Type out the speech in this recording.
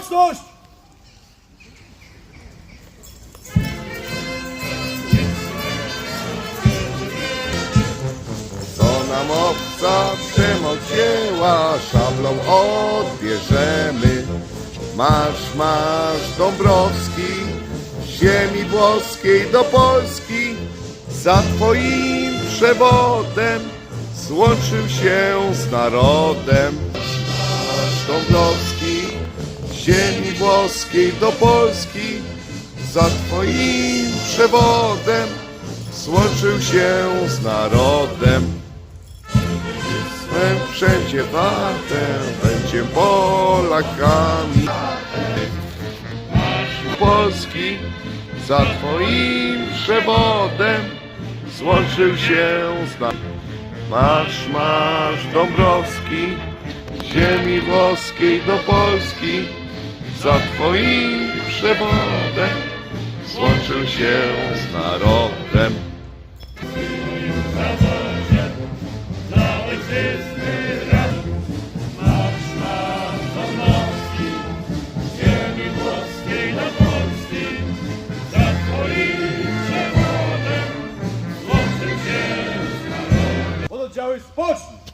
Baczność! Co nam obca przemoc wzięła, szablą odbierzemy. Masz, masz Dąbrowski, ziemi włoskiej do Polski, za twoim przewodem złączył się z narodem. Masz Dąbrowski, włoskiej do Polski, za twoim przewodem złączył się z narodem. Swem wszędzie wartę, będzie Polakami. Polski za twoim przewodem złączył się z nami. Marsz, marsz Dąbrowski, ziemi włoskiej do Polski, za twoim przewodem złączył się z narodem. Pododdziały spocznij!